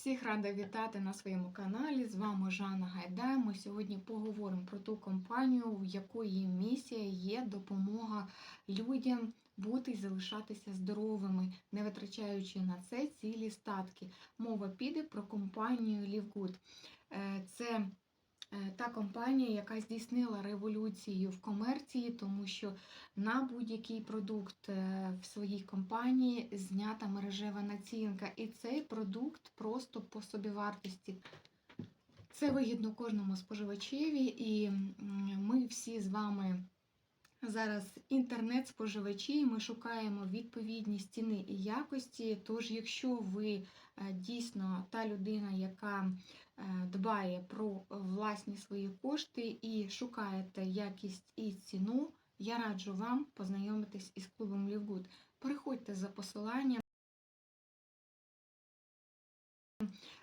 Всіх рада вітати на своєму каналі. З вами Жанна Гайдай. Ми сьогодні поговоримо про ту компанію, в якої місія є допомога людям бути і залишатися здоровими, не витрачаючи на це цілі статки. Мова піде про компанію LiveGood. Е, Це та компанія, яка здійснила революцію в комерції, тому що на будь-який продукт е, в своїй компанії знята мережева націнка, і цей продукт просто по собівартості. Це вигідно кожному споживачеві, і ми всі з вами зараз інтернет-споживачі, ми шукаємо відповідність ціни і якості. Тож, якщо ви е, дійсно та людина, яка е, дбає про власні свої кошти і шукаєте якість і ціну, я раджу вам познайомитись із клубом Лівгуд. Переходьте за посиланням,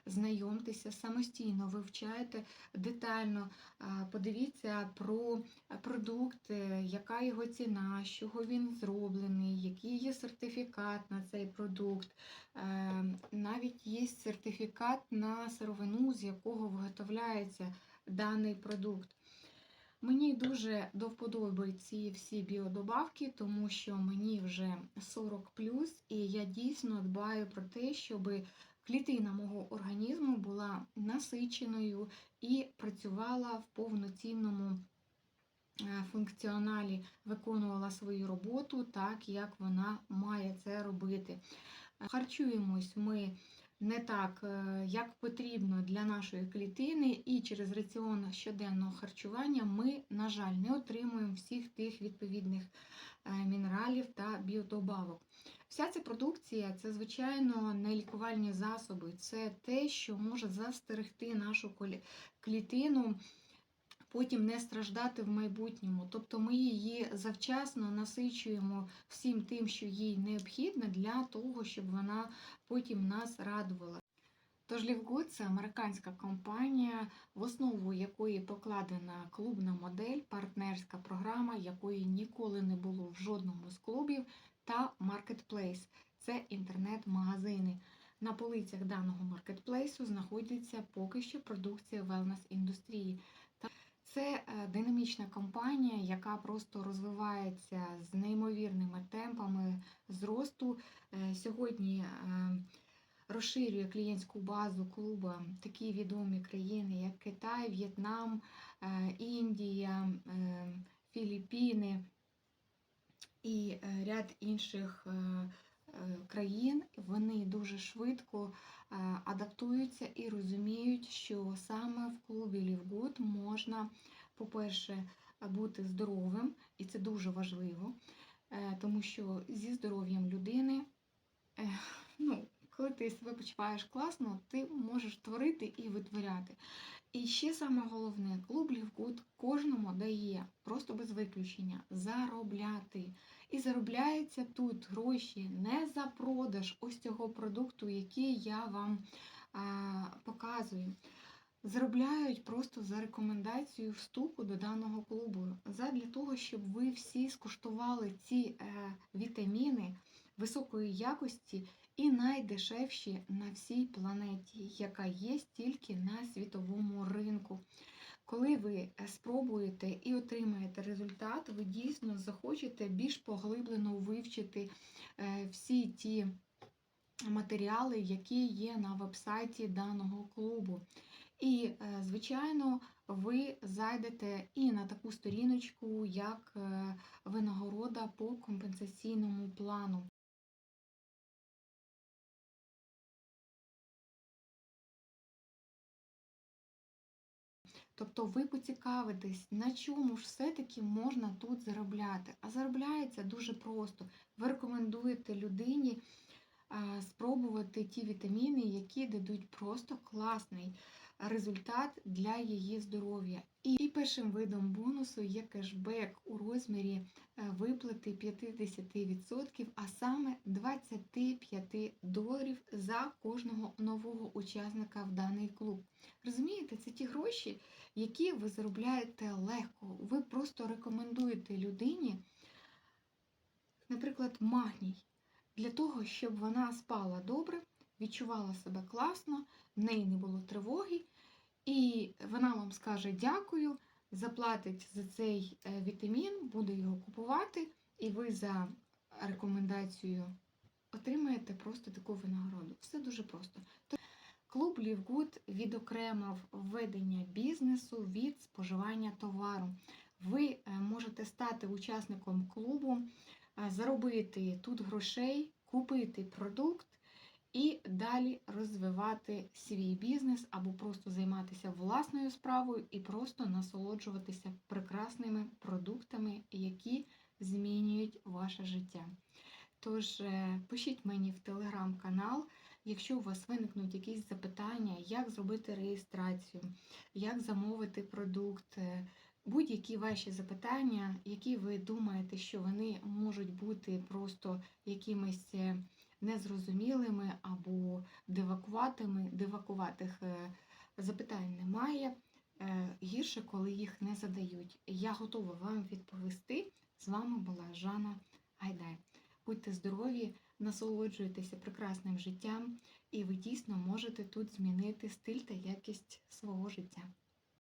знайомтеся самостійно, вивчайте детально, подивіться про продукт, е, яка його ціна, з чого він зроблений, який є сертифікат на цей продукт. Е, Навіть є сертифікат на сировину, з якого виготовляється даний продукт. Мені дуже до вподоби ці всі біодобавки, тому що мені вже 40 і я дійсно дбаю про те, щоб клітина мого організму була насиченою і працювала в повноцінному е, функціоналі, виконувала свою роботу так, як вона має це робити. Харчуємось ми не так, е, як потрібно для нашої клітини, і через раціон щоденного харчування ми, на жаль, не отримуємо всіх тих відповідних е, мінералів та біодобавок. Вся ця продукція це, звичайно, не лікувальні засоби, це те, що може застерегти нашу клітину. Потім не страждати в майбутньому. Тобто ми її завчасно насичуємо всім тим, що їй необхідно, для того, щоб вона потім нас радувала. Тож LiveGood – це американська компанія, в основу якої покладена клубна модель, партнерська програма, якої ніколи не було в жодному з клубів, та маркетплейс це інтернет-магазини. На полицях даного маркетплейсу знаходиться поки що продукція велнес-індустрії. Це е, динамічна компанія, яка просто розвивається з неймовірними темпами зросту. Е, Сьогодні е, розширює клієнтську базу клубу такі відомі країни, як Китай, В'єтнам, Індія, Філіппіни і е, ряд інших е, е, країн. Вони дуже швидко адаптуються і розуміють, що саме в клубі LiveGood можна, по-перше, бути здоровим, і це дуже важливо, тому що зі здоров'ям людини, ну, коли ти себе почуваєш класно, ти можеш творити і витворяти. І ще саме головне, клуб LiveGood кожному дає, просто без виключення, заробляти. І заробляються тут гроші не за продаж ось цього продукту, який я вам а, показую. Заробляють просто за рекомендацію вступу до даного клубу. Задля того, щоб ви всі скуштували ці е, вітаміни високої якості і найдешевші на всій планеті, яка є тільки на світовому ринку. Коли ви е, спробуєте і отримаєте результат, ви дійсно захочете більш поглиблено вивчити е, всі ті матеріали, які є на вебсайті даного клубу. І, е, звичайно, ви зайдете і на таку сторіночку, як винагорода по компенсаційному плану. Тобто ви поцікавитесь, на чому ж все-таки можна тут заробляти. А заробляється дуже просто. Ви рекомендуєте людині спробувати ті вітаміни, які дадуть просто класний результат для її здоров'я. І першим видом бонусу є кешбек у розмірі е, виплати 50%, а саме 25 доларів за кожного нового учасника в даний клуб. Розумієте, це ті гроші, які ви заробляєте легко. Ви просто рекомендуєте людині, наприклад, магній, для того, щоб вона спала добре, відчувала себе класно, в неї не було тривоги, і вона вам скаже дякую, заплатить за цей е, вітамін, буде його купувати, і ви за рекомендацією отримаєте просто таку винагороду. Все дуже просто. То- Клуб Лівгуд відокремив введення бізнесу від споживання товару. Ви е, можете стати учасником клубу, е, заробити тут грошей, купити продукт і далі розвивати свій бізнес або просто займатися власною справою і просто насолоджуватися прекрасними продуктами, які змінюють ваше життя. Тож е, пишіть мені в телеграм-канал, якщо у вас виникнуть якісь запитання, як зробити реєстрацію, як замовити продукт, е, будь-які ваші запитання, які ви думаєте, що вони можуть бути просто якимись е, незрозумілими або дивакуватими, дивакуватих е, запитань немає. Е, Гірше, коли їх не задають. Я готова вам відповісти. З вами була Жанна Гайдай. Будьте здорові, насолоджуйтеся прекрасним життям, і ви дійсно можете тут змінити стиль та якість свого життя.